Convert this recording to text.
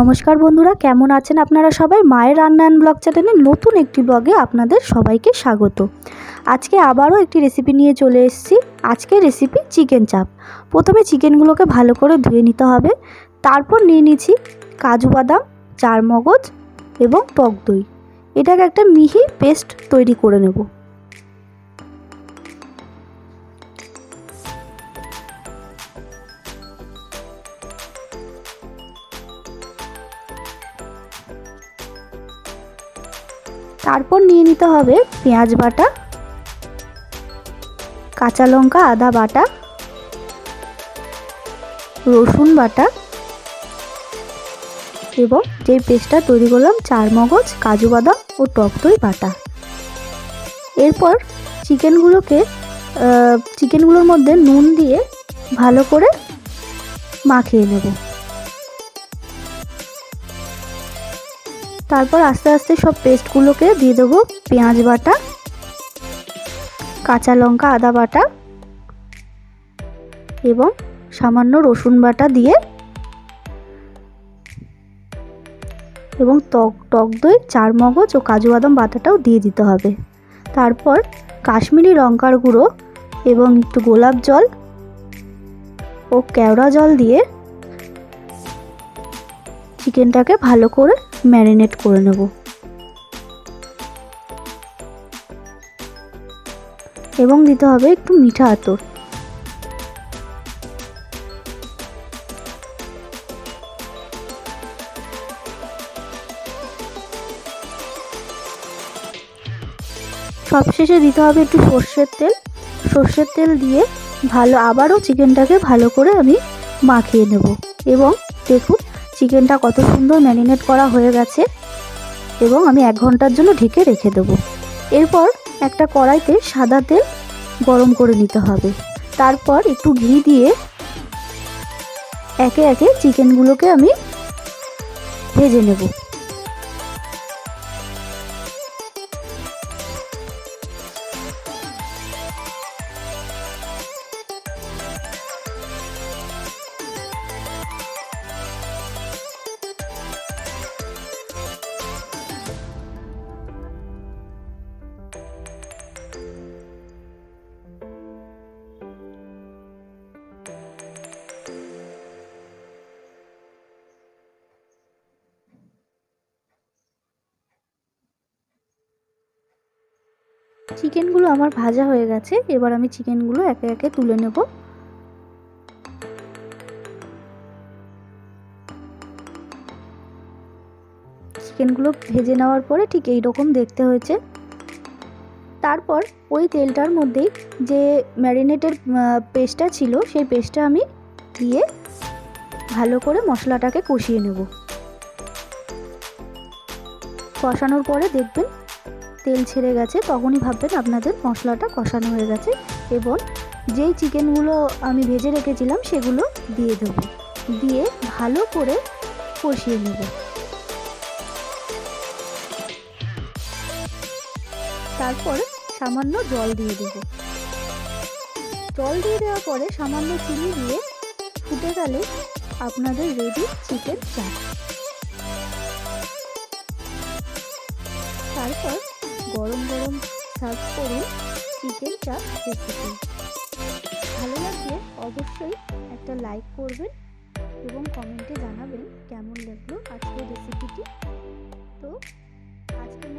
নমস্কার বন্ধুরা, কেমন আছেন আপনারা সবাই? মায়ের রান্নায়ন ব্লগ চ্যানেলের নতুন একটি ব্লগে আপনাদের সবাইকে স্বাগত। আজকে আবারও একটি রেসিপি নিয়ে চলে এসেছি। আজকে রেসিপি চিকেন চাপ প্রথমে চিকেনগুলোকে ভালো করে ধুয়ে নিতে হবে। তারপর নিয়ে নিচ্ছি কাজু বাদাম চার মগজ এবং টক দই। এটাকে একটা মিহি পেস্ট তৈরি করে নেব। তারপর নিয়ে নিতে হবে পেঁয়াজ বাটা, কাঁচা লঙ্কা আদা বাটা, রসুন বাটা এবং যেই পেস্টটা তৈরি করলাম চার মগজ, কাজু বাদাম ও টক দই বাটা। এরপর চিকেনগুলোকে চিকেনগুলোর মধ্যে নুন দিয়ে ভালো করে মাখিয়ে নেব। তারপর আস্তে আস্তে সব পেস্টগুলোকে দিয়ে দেবো পেঁয়াজ বাটা, কাঁচা লঙ্কা, আদা বাটা এবং সামান্য রসুন বাটা দিয়ে এবং টক টক দই চার মগজ ও কাজু বাদাম বাটাটাও দিয়ে দিতে হবে। তারপর কাশ্মীরি লঙ্কার গুঁড়ো এবং একটু গোলাপ জল ও কেওড়া জল দিয়ে চিকেনটাকে ভালো করে ম্যারিনেট করে নেব। এবং দিতে হবে একটু মিঠা আতর। সবশেষে দিতে হবে একটু সর্ষের তেল। সর্ষের তেল দিয়ে ভালো আবারও চিকেনটাকে ভালো করে আমি মাখিয়ে নেব। এবং দেখুন চিকেনটা কত সুন্দর ম্যারিনেট করা হয়ে গেছে এবং আমি এক ঘণ্টার জন্য ঢেকে রেখে দেব। এরপর একটা কড়াইতে সাদা তেল গরম করে নিতে হবে। তারপর একটু ঘি দিয়ে একে একে চিকেনগুলোকে আমি ভেজে নেব। চিকেনগুলো আমার ভাজা হয়ে গেছে, এবার আমি চিকেনগুলো একে একে তুলে নেব। চিকেনগুলো ভেজে নেওয়ার পরে ঠিক এই রকম দেখতে হয়েছে। তারপর ওই তেলটার মধ্যেই যে ম্যারিনেটের পেস্টটা ছিল, সেই পেস্টটা আমি দিয়ে ভালো করে মশলাটাকে কষিয়ে নেব। কষানোর পরে দেখবেন তেল ছেড়ে গেছে, তখনই ভাববেন আপনাদের মশলাটা কষানো হয়ে গেছে এবং যেই চিকেনগুলো আমি ভেজে রেখেছিলাম সেগুলো দিয়ে দেব। দিয়ে ভালো করে কষিয়ে নেব। তারপর সামান্য জল দিয়ে দেব। জল দিয়ে দেওয়ার পরে সামান্য চিনি দিয়ে ফুটে গেলে আপনাদের রেডি চিকেন চাপ। সার্চ করুন চিকেন চাপ রেসিপি ভালো লাগলে অবশ্যই একটা লাইক করবেন এবং কমেন্টে জানাবেন কেমন লাগল আজকের রেসিপিটি তো আজকের